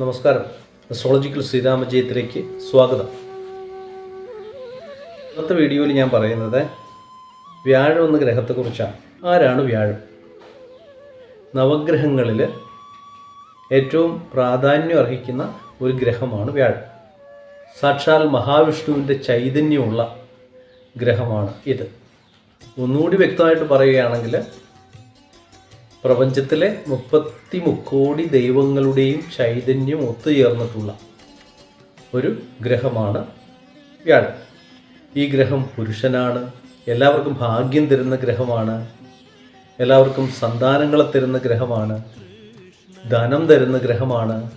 നമസ്കാരം. അസ്ട്രോളജിക്കൽ ശ്രീരാമജയത്തിലേക്ക് സ്വാഗതം. ഇന്നത്തെ വീഡിയോയിൽ ഞാൻ പറയുന്നത് വ്യാഴം എന്ന ഗ്രഹത്തെക്കുറിച്ചാണ്. ആരാണ് വ്യാഴം? നവഗ്രഹങ്ങളിൽ ഏറ്റവും പ്രാധാന്യം അർഹിക്കുന്ന ഒരു ഗ്രഹമാണ് വ്യാഴം. സാക്ഷാൽ മഹാവിഷ്ണുവിന്റെ ചൈതന്യമുള്ള ഗ്രഹമാണ് ഇത്. ഒന്നുകൂടി വ്യക്തമായിട്ട് പറയുകയാണെങ്കിൽ പ്രപഞ്ചത്തിലെ മുപ്പത്തി മുക്കോടി ദൈവങ്ങളുടെയും ചൈതന്യം ഒത്തുചേർന്നിട്ടുള്ള ഒരു ഗ്രഹമാണ് വ്യാഴം. ഈ ഗ്രഹം പുരുഷനാണ്. എല്ലാവർക്കും ഭാഗ്യം തരുന്ന ഗ്രഹമാണ്. എല്ലാവർക്കും സന്താനങ്ങളെ തരുന്ന ഗ്രഹമാണ്. ധനം തരുന്ന ഗ്രഹമാണ്.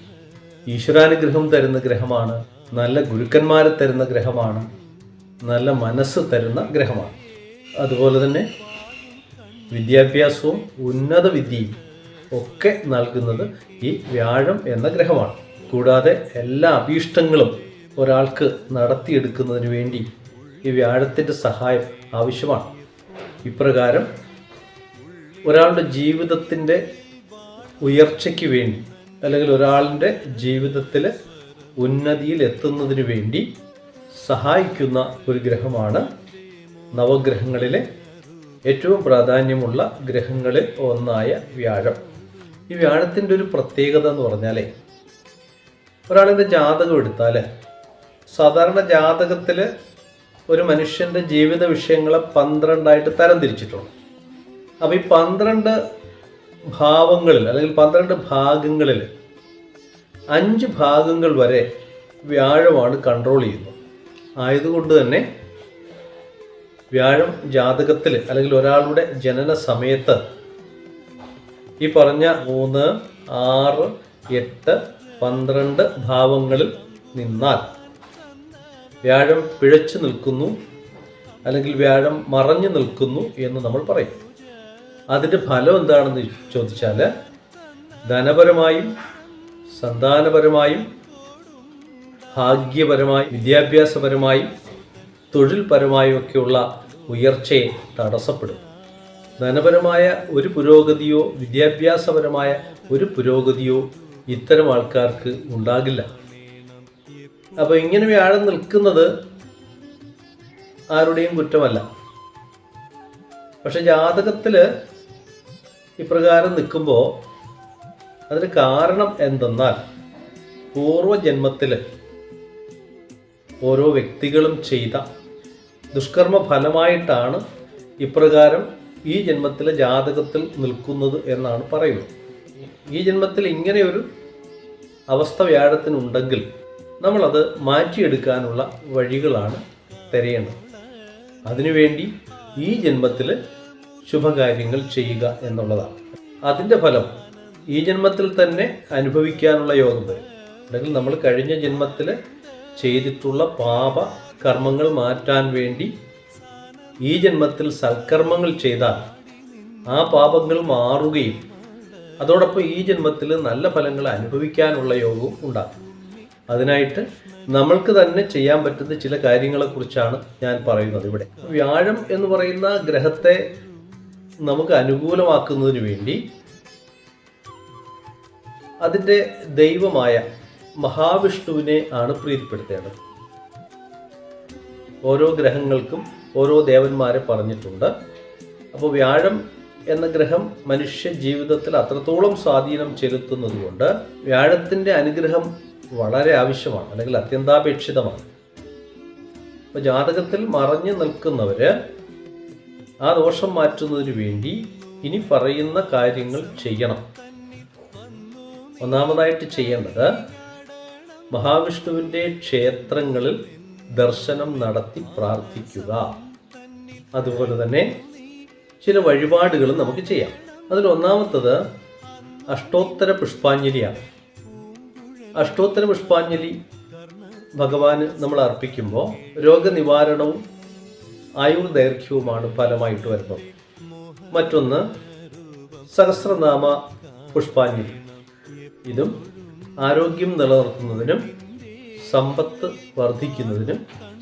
ഈശ്വരാനുഗ്രഹം തരുന്ന ഗ്രഹമാണ്. നല്ല ഗുരുക്കന്മാരെ തരുന്ന ഗ്രഹമാണ്. നല്ല മനസ്സ് തരുന്ന ഗ്രഹമാണ്. അതുപോലെ തന്നെ വിദ്യാഭ്യാസവും ഉന്നത വിദ്യയും ഒക്കെ നൽകുന്നത് ഈ വ്യാഴം എന്ന ഗ്രഹമാണ്. കൂടാതെ എല്ലാ അഭീഷ്ടങ്ങളും ഒരാൾക്ക് നടത്തിയെടുക്കുന്നതിന് വേണ്ടി ഈ വ്യാഴത്തിന്റെ സഹായം ആവശ്യമാണ്. ഇപ്രകാരം ഒരാളുടെ ജീവിതത്തിന്റെ ഉയർച്ചയ്ക്ക് വേണ്ടി അല്ലെങ്കിൽ ഒരാളിന്റെ ജീവിതത്തിൽ ഉന്നതിയിൽ എത്തുന്നതിന് വേണ്ടി സഹായിക്കുന്ന ഒരു ഗ്രഹമാണ് നവഗ്രഹങ്ങളിലെ ഏറ്റവും പ്രാധാന്യമുള്ള ഗ്രഹങ്ങളിൽ ഒന്നായ വ്യാഴം. ഈ വ്യാഴത്തിന്റെ ഒരു പ്രത്യേകത എന്ന് പറഞ്ഞാലേ ഒരാളിന്റെ ജാതകം എടുത്താൽ സാധാരണ ജാതകത്തിൽ ഒരു മനുഷ്യന്റെ ജീവിത വിഷയങ്ങളെ പന്ത്രണ്ടായിട്ട് തരംതിരിച്ചിട്ടുണ്ട്. അപ്പോൾ ഈ പന്ത്രണ്ട് ഭാവങ്ങളിൽ അല്ലെങ്കിൽ പന്ത്രണ്ട് ഭാഗങ്ങളിൽ അഞ്ച് ഭാഗങ്ങൾ വരെ വ്യാഴമാണ് കൺട്രോൾ ചെയ്യുന്നത്. ആയതുകൊണ്ട് തന്നെ വ്യാഴം ജാതകത്തിൽ അല്ലെങ്കിൽ ഒരാളുടെ ജനന സമയത്ത് ഈ പറഞ്ഞ മൂന്ന് ആറ് എട്ട് പന്ത്രണ്ട് ഭാവങ്ങളിൽ നിന്നാൽ വ്യാഴം പിഴച്ചു നിൽക്കുന്നു അല്ലെങ്കിൽ വ്യാഴം മറഞ്ഞു നിൽക്കുന്നു എന്ന് നമ്മൾ പറയും. അതിന്റെ ഫലം എന്താണെന്ന് ചോദിച്ചാൽ ധനപരമായും സന്താനപരമായും ഭാഗ്യപരമായും വിദ്യാഭ്യാസപരമായും തൊഴിൽപരമായും ഒക്കെയുള്ള ഉയർച്ചയെ തടസ്സപ്പെടും. ധനപരമായ ഒരു പുരോഗതിയോ വിദ്യാഭ്യാസപരമായ ഒരു പുരോഗതിയോ ഇത്തരം ആൾക്കാർക്ക് ഉണ്ടാകില്ല. അപ്പോൾ ഇങ്ങനെ വ്യാഴം നിൽക്കുന്നത് ആരുടെയും കുറ്റമല്ല. പക്ഷെ ജാതകത്തിൽ ഇപ്രകാരം നിൽക്കുമ്പോൾ അതിന് കാരണം എന്തെന്നാൽ പൂർവജന്മത്തിൽ ഓരോ വ്യക്തികളും ചെയ്ത ദുഷ്കർമ്മ ഫലമായിട്ടാണ് ഇപ്രകാരം ഈ ജന്മത്തിലെ ജാതകത്തിൽ നിൽക്കുന്നത് എന്നാണ് പറയുന്നത്. ഈ ജന്മത്തിൽ ഇങ്ങനെയൊരു അവസ്ഥ വ്യാഴത്തിനുണ്ടെങ്കിൽ നമ്മളത് മാറ്റിയെടുക്കാനുള്ള വഴികളാണ് തിരയേണ്ടത്. അതിനുവേണ്ടി ഈ ജന്മത്തിൽ ശുഭകാര്യങ്ങൾ ചെയ്യുക എന്നുള്ളതാണ്. അതിന്റെ ഫലം ഈ ജന്മത്തിൽ തന്നെ അനുഭവിക്കാനുള്ള യോഗം വരും. അല്ലെങ്കിൽ നമ്മൾ കഴിഞ്ഞ ജന്മത്തിൽ ചെയ്തിട്ടുള്ള പാപ കർമ്മങ്ങൾ മാറ്റാൻ വേണ്ടി ഈ ജന്മത്തിൽ സൽക്കർമ്മങ്ങൾ ചെയ്താൽ ആ പാപങ്ങൾ മാറുകയും അതോടൊപ്പം ഈ ജന്മത്തിൽ നല്ല ഫലങ്ങൾ അനുഭവിക്കാനുള്ള യോഗവും ഉണ്ടാകും. അതിനായിട്ട് നമ്മൾക്ക് തന്നെ ചെയ്യാൻ പറ്റുന്ന ചില കാര്യങ്ങളെക്കുറിച്ചാണ് ഞാൻ പറയുന്നത് ഇവിടെ. വ്യാഴം എന്ന് പറയുന്ന ഗ്രഹത്തെ നമുക്ക് അനുകൂലമാക്കുന്നതിന് വേണ്ടി അതിന്റെ ദൈവമായ മഹാവിഷ്ണുവിനെ ആണ് പ്രീതിപ്പെടുത്തേണ്ടത്. ഓരോ ഗ്രഹങ്ങൾക്കും ഓരോ ദേവന്മാരെ പറഞ്ഞിട്ടുണ്ട്. അപ്പോൾ വ്യാഴം എന്ന ഗ്രഹം മനുഷ്യ ജീവിതത്തിൽ അത്രത്തോളം സ്വാധീനം ചെലുത്തുന്നതുകൊണ്ട് വ്യാഴത്തിന്റെ അനുഗ്രഹം വളരെ ആവശ്യമാണ് അല്ലെങ്കിൽ അത്യന്താപേക്ഷിതമാണ്. അപ്പോൾ ജാതകത്തിൽ മറഞ്ഞു നിൽക്കുന്നവർ ആ ദോഷം മാറ്റുന്നതിന് വേണ്ടി ഇനി പറയുന്ന കാര്യങ്ങൾ ചെയ്യണം. ഒന്നാമതായിട്ട് ചെയ്യേണ്ടത് മഹാവിഷ്ണുവിന്റെ ക്ഷേത്രങ്ങളിൽ ദർശനം നടത്തി പ്രാർത്ഥിക്കുക. അതുപോലെ തന്നെ ചില വഴിപാടുകൾ നമുക്ക് ചെയ്യാം. അതിൽ ഒന്നാമത്തത് അഷ്ടോത്തര പുഷ്പാഞ്ജലിയാണ്. അഷ്ടോത്തര പുഷ്പാഞ്ജലി ഭഗവാന് നമ്മൾ അർപ്പിക്കുമ്പോൾ രോഗനിവാരണവും ആയുർ ദൈർഘ്യവുമാണ് ഫലമായിട്ട് വരുന്നത്. മറ്റൊന്ന് സഹസ്രനാമ പുഷ്പാഞ്ജലി. ഇതും ആരോഗ്യം നിലനിർത്തുന്നതിനും സമ്പത്ത് വർദ്ധിക്കുന്നതിനും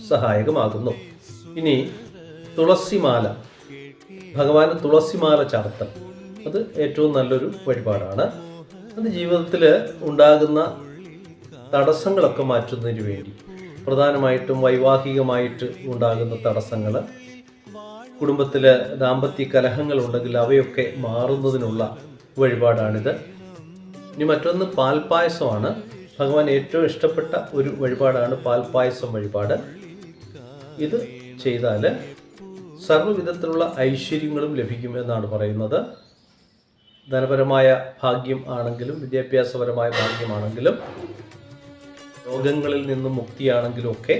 സഹായകമാകുന്നു. ഇനി തുളസിമാല. ഭഗവാന് തുളസിമാല ചാർത്തൽ അത് ഏറ്റവും നല്ലൊരു വഴിപാടാണ്. അത് ജീവിതത്തിൽ ഉണ്ടാകുന്ന തടസ്സങ്ങളൊക്കെ മാറ്റുന്നതിന് വേണ്ടി. പ്രധാനമായിട്ടും വൈവാഹികമായിട്ട് ഉണ്ടാകുന്ന തടസ്സങ്ങൾ കുടുംബത്തിൽ ദാമ്പത്യ കലഹങ്ങൾ ഉണ്ടെങ്കിൽ അവയൊക്കെ മാറുന്നതിനുള്ള വഴിപാടാണിത്. ഇനി മറ്റൊന്ന് പാൽപ്പായസമാണ്. ഭഗവാൻ ഏറ്റവും ഇഷ്ടപ്പെട്ട ഒരു വഴിപാടാണ് പാൽപായസം വഴിപാട്. ഇത് ചെയ്താൽ സർവവിധത്തിലുള്ള ഐശ്വര്യങ്ങളും ലഭിക്കുമെന്നാണ് പറയുന്നത്. ധനപരമായ ഭാഗ്യം ആണെങ്കിലും വിദ്യാഭ്യാസപരമായ ഭാഗ്യമാണെങ്കിലും രോഗങ്ങളിൽ നിന്നും മുക്തിയാണെങ്കിലും ഒക്കെ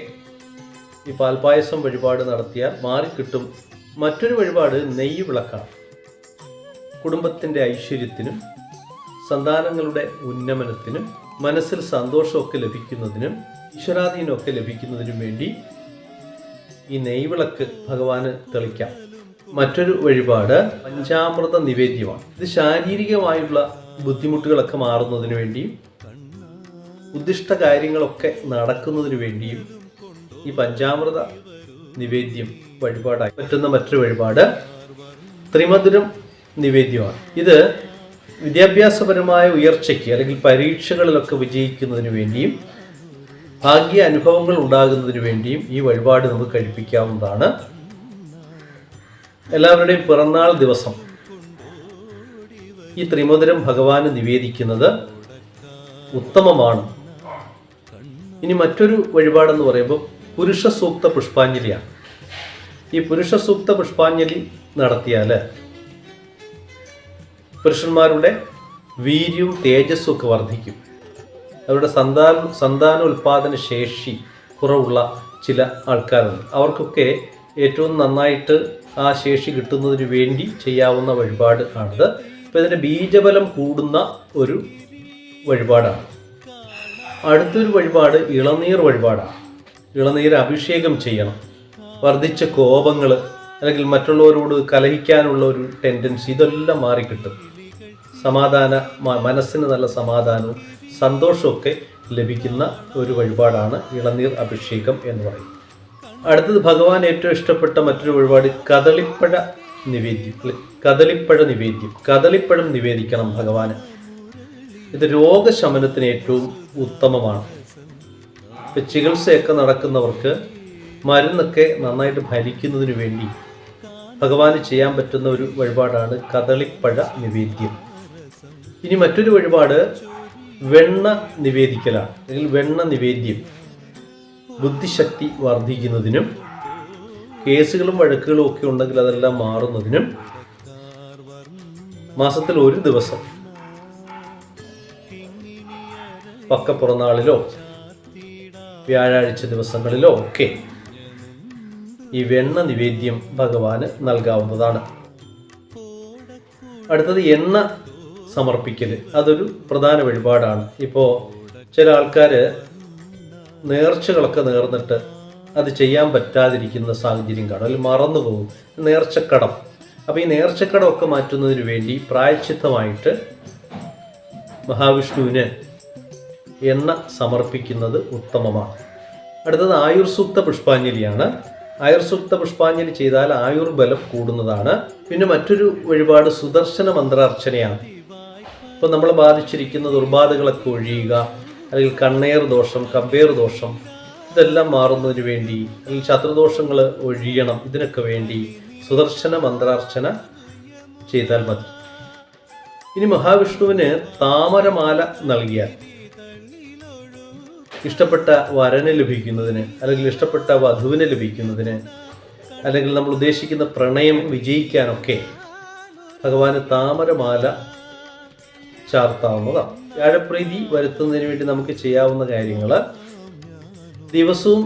ഈ പാൽപായസം വഴിപാട് നടത്തിയാൽ മാറിക്കിട്ടും മറ്റൊരു വഴിപാട് നെയ്യ് വിളക്കാണ്. കുടുംബത്തിന്റെ ഐശ്വര്യത്തിനും സന്താനങ്ങളുടെ ഉന്നമനത്തിനും മനസ്സിൽ സന്തോഷമൊക്കെ ലഭിക്കുന്നതിനും ഈശ്വരാധീനമൊക്കെ ലഭിക്കുന്നതിനും വേണ്ടി ഈ നെയ്വിളക്ക് ഭഗവാന് തെളിക്കാം. മറ്റൊരു വഴിപാട് പഞ്ചാമൃത നിവേദ്യമാണ്. ഇത് ശാരീരികമായുള്ള ബുദ്ധിമുട്ടുകളൊക്കെ മാറുന്നതിന് വേണ്ടിയും ഉദ്ദിഷ്ട കാര്യങ്ങളൊക്കെ നടക്കുന്നതിന് വേണ്ടിയും ഈ പഞ്ചാമൃത നിവേദ്യം വഴിപാടായി. പറ്റുന്ന മറ്റൊരു വഴിപാട് ത്രിമധുരം നിവേദ്യമാണ്. ഇത് വിദ്യാഭ്യാസപരമായ ഉയർച്ചയ്ക്ക് അല്ലെങ്കിൽ പരീക്ഷകളിലൊക്കെ വിജയിക്കുന്നതിന് വേണ്ടിയും ഭാഗ്യ അനുഭവങ്ങൾ ഉണ്ടാകുന്നതിന് വേണ്ടിയും ഈ വഴിപാട് നമുക്ക് കഴിപ്പിക്കാവുന്നതാണ്. എല്ലാവരുടെയും പിറന്നാൾ ദിവസം. ഈ ത്രിമധുരം ഭഗവാന് നിവേദിക്കുന്നത് ഉത്തമമാണ്. ഇനി മറ്റൊരു വഴിപാടെന്ന് പറയുമ്പോൾ പുരുഷ സൂക്ത പുഷ്പാഞ്ജലിയാണ്. ഈ പുരുഷ സൂക്ത പുഷ്പാഞ്ജലി നടത്തിയാൽ പുരുഷന്മാരുടെ വീര്യവും തേജസ്സും ഒക്കെ വർദ്ധിക്കും. അവരുടെ സന്താന സന്താനോൽപാദന ശേഷി കുറവുള്ള ചില ആൾക്കാരുണ്ട്. അവർക്കൊക്കെ ഏറ്റവും നന്നായിട്ട് ആ ശേഷി കിട്ടുന്നതിന് വേണ്ടി ചെയ്യാവുന്ന വഴിപാട് ആണിത്. അപ്പോൾ ഇതിന്റെ ബീജബലം കൂടുന്ന ഒരു വഴിപാടാണ്. അടുത്തൊരു വഴിപാട് ഇളനീർ വഴിപാടാണ്. ഇളനീർ അഭിഷേകം ചെയ്യണം. വർദ്ധിച്ച കോപങ്ങൾ അല്ലെങ്കിൽ മറ്റുള്ളവരോട് കലഹിക്കാനുള്ള ഒരു ടെൻഡൻസി ഇതെല്ലാം മാറിക്കിട്ടും. സമാധാന മനസ്സിന് നല്ല സമാധാനവും സന്തോഷമൊക്കെ ലഭിക്കുന്ന ഒരു വഴിപാടാണ് ഇളനീർ അഭിഷേകം എന്ന് പറയും അടുത്തത് ഭഗവാൻ ഏറ്റവും ഇഷ്ടപ്പെട്ട മറ്റൊരു വഴിപാട് കദളിപ്പഴ നിവേദ്യം കദളിപ്പഴ നിവേദ്യം. കദളിപ്പഴം നിവേദിക്കണം ഭഗവാന്. ഇത് രോഗശമനത്തിന് ഏറ്റവും ഉത്തമമാണ്. ഇപ്പം ചികിത്സയൊക്കെ നടക്കുന്നവർക്ക് മരുന്നൊക്കെ നന്നായിട്ട് ഭരിക്കുന്നതിന് വേണ്ടി ഭഗവാന് ചെയ്യാൻ പറ്റുന്ന ഒരു വഴിപാടാണ് കദളിപ്പഴ നിവേദ്യം. ഇനി മറ്റൊരു വഴിപാട് വെണ്ണ നിവേദിക്കലാണ്. അല്ലെങ്കിൽ വെണ്ണ നിവേദ്യം. ബുദ്ധിശക്തി വർദ്ധിക്കുന്നതിനും കേസുകളും വഴക്കുകളും ഒക്കെ ഉണ്ടെങ്കിൽ അതെല്ലാം മാറുന്നതിനും മാസത്തിൽ ഒരു ദിവസം പക്കപ്പുറനാളിലോ വ്യാഴാഴ്ച ദിവസങ്ങളിലോ ഒക്കെ ഈ വെണ്ണ നിവേദ്യം ഭഗവാന് നൽകാവുന്നതാണ്. അടുത്തത് എണ്ണ സമർപ്പിക്കൽ അതൊരു പ്രധാന വഴിപാടാണ്. ഇപ്പോൾ ചില ആൾക്കാർ നേർച്ചകളൊക്കെ നേർന്നിട്ട് അത് ചെയ്യാൻ പറ്റാതിരിക്കുന്ന സാഹചര്യം കാണും. അല്ലെങ്കിൽ മറന്നു പോകും നേർച്ചക്കടം. അപ്പോൾ ഈ നേർച്ചക്കടമൊക്കെ മാറ്റുന്നതിന് വേണ്ടി പ്രായച്ചിത്തമായിട്ട് മഹാവിഷ്ണുവിന് എണ്ണ സമർപ്പിക്കുന്നത് ഉത്തമമാണ്. അടുത്തത് ആയുർസൂക്ത പുഷ്പാഞ്ജലിയാണ്. ആയുർസൂക്ത പുഷ്പാഞ്ജലി ചെയ്താൽ ആയുർബലം കൂടുന്നതാണ്. പിന്നെ മറ്റൊരു വഴിപാട് സുദർശന മന്ത്രാർച്ചനയാണ്. ഇപ്പം നമ്മൾ ബാധിച്ചിരിക്കുന്ന ദുർബാധകളൊക്കെ ഒഴിയുക അല്ലെങ്കിൽ കണ്ണേർ ദോഷം കമ്പേർ ദോഷം ഇതെല്ലാം മാറുന്നതിന് വേണ്ടി അല്ലെങ്കിൽ ശത്രുദോഷങ്ങൾ ഒഴിയണം ഇതിനൊക്കെ വേണ്ടി സുദർശന മന്ത്രാർച്ചന ചെയ്താൽ മതി. ഇനി മഹാവിഷ്ണുവിന് താമരമാല നൽകിയാൽ ഇഷ്ടപ്പെട്ട വരന് ലഭിക്കുന്നതിന് അല്ലെങ്കിൽ ഇഷ്ടപ്പെട്ട വധുവിന് ലഭിക്കുന്നതിന് അല്ലെങ്കിൽ നമ്മൾ ഉദ്ദേശിക്കുന്ന പ്രണയം വിജയിക്കാനൊക്കെ ഭഗവാന് താമരമാല ചാർത്താവുന്നതാണ് വ്യാഴപ്രീതി വരുത്തുന്നതിന് വേണ്ടി നമുക്ക് ചെയ്യാവുന്ന കാര്യങ്ങൾ ദിവസവും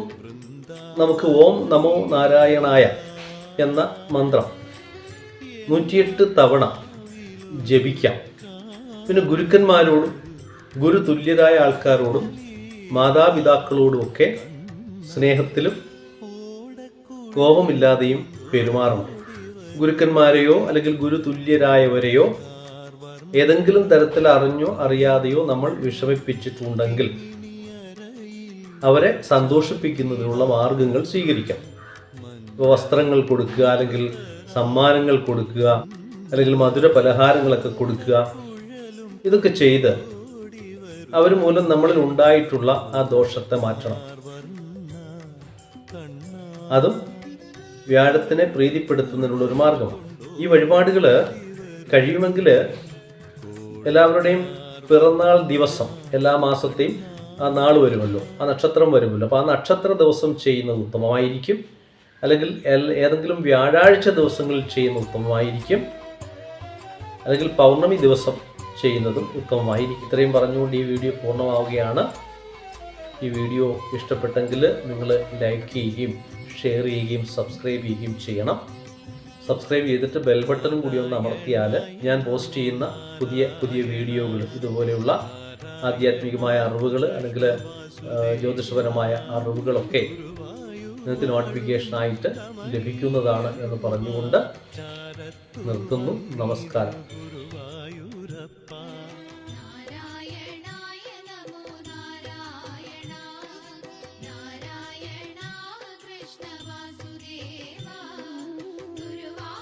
നമുക്ക് ഓം നമോ നാരായണായ എന്ന മന്ത്രം നൂറ്റിയെട്ട് തവണ ജപിക്കാം. പിന്നെ ഗുരുക്കന്മാരോടും ഗുരു തുല്യരായ ആൾക്കാരോടും മാതാപിതാക്കളോടുമൊക്കെ സ്നേഹത്തിലും കോപമില്ലാതെയും പെരുമാറണം. ഗുരുക്കന്മാരെയോ അല്ലെങ്കിൽ ഗുരു തുല്യരായവരെയോ ഏതെങ്കിലും തരത്തിൽ അറിഞ്ഞോ അറിയാതെയോ നമ്മൾ വിഷമിപ്പിച്ചിട്ടുണ്ടെങ്കിൽ അവരെ സന്തോഷിപ്പിക്കുന്നതിനുള്ള മാർഗങ്ങൾ സ്വീകരിക്കാം. ഇപ്പോൾ വസ്ത്രങ്ങൾ കൊടുക്കുക അല്ലെങ്കിൽ സമ്മാനങ്ങൾ കൊടുക്കുക അല്ലെങ്കിൽ മധുര പലഹാരങ്ങളൊക്കെ കൊടുക്കുക ഇതൊക്കെ ചെയ്ത് അവർ മൂലം നമ്മളിൽ ഉണ്ടായിട്ടുള്ള ആ ദോഷത്തെ മാറ്റണം. അതും വ്യാഴത്തിനെ പ്രീതിപ്പെടുത്തുന്നതിനുള്ള ഒരു മാർഗമാണ്. ഈ വഴിപാടുകൾ കഴിയുമെങ്കിൽ എല്ലാവരുടെയും പിറന്നാൾ ദിവസം എല്ലാ മാസത്തെയും ആ നാൾ വരുമല്ലോ ആ നക്ഷത്രം വരുമല്ലോ. അപ്പോൾ ആ നക്ഷത്ര ദിവസം ചെയ്യുന്നത് ഉത്തമമായിരിക്കും. അല്ലെങ്കിൽ ഏതെങ്കിലും വ്യാഴാഴ്ച ദിവസങ്ങളിൽ ചെയ്യുന്നത് ഉത്തമമായിരിക്കും. അല്ലെങ്കിൽ പൗർണമി ദിവസം ചെയ്യുന്നതും ഉത്തമമായിരിക്കും. ഇത്രയും പറഞ്ഞുകൊണ്ട് ഈ വീഡിയോ പൂർണമാവുകയാണ്. ഈ വീഡിയോ ഇഷ്ടപ്പെട്ടെങ്കിൽ നിങ്ങൾ ലൈക്ക് ചെയ്യുകയും ഷെയർ ചെയ്യുകയും സബ്സ്ക്രൈബ് ചെയ്യുകയും ചെയ്യണം. സബ്സ്ക്രൈബ് ചെയ്തിട്ട് ബെൽ ബട്ടണും കൂടി ഒന്ന് അമർത്തിയാൽ ഞാൻ പോസ്റ്റ് ചെയ്യുന്ന പുതിയ പുതിയ വീഡിയോകൾ ഇതുപോലെയുള്ള ആധ്യാത്മികമായ അറിവുകൾ അല്ലെങ്കിൽ ജ്യോതിഷപരമായ അറിവുകളൊക്കെ നിങ്ങൾക്ക് നോട്ടിഫിക്കേഷനായിട്ട് ലഭിക്കുന്നതാണ് എന്ന് പറഞ്ഞുകൊണ്ട് നിർത്തുന്നു. നമസ്കാരം.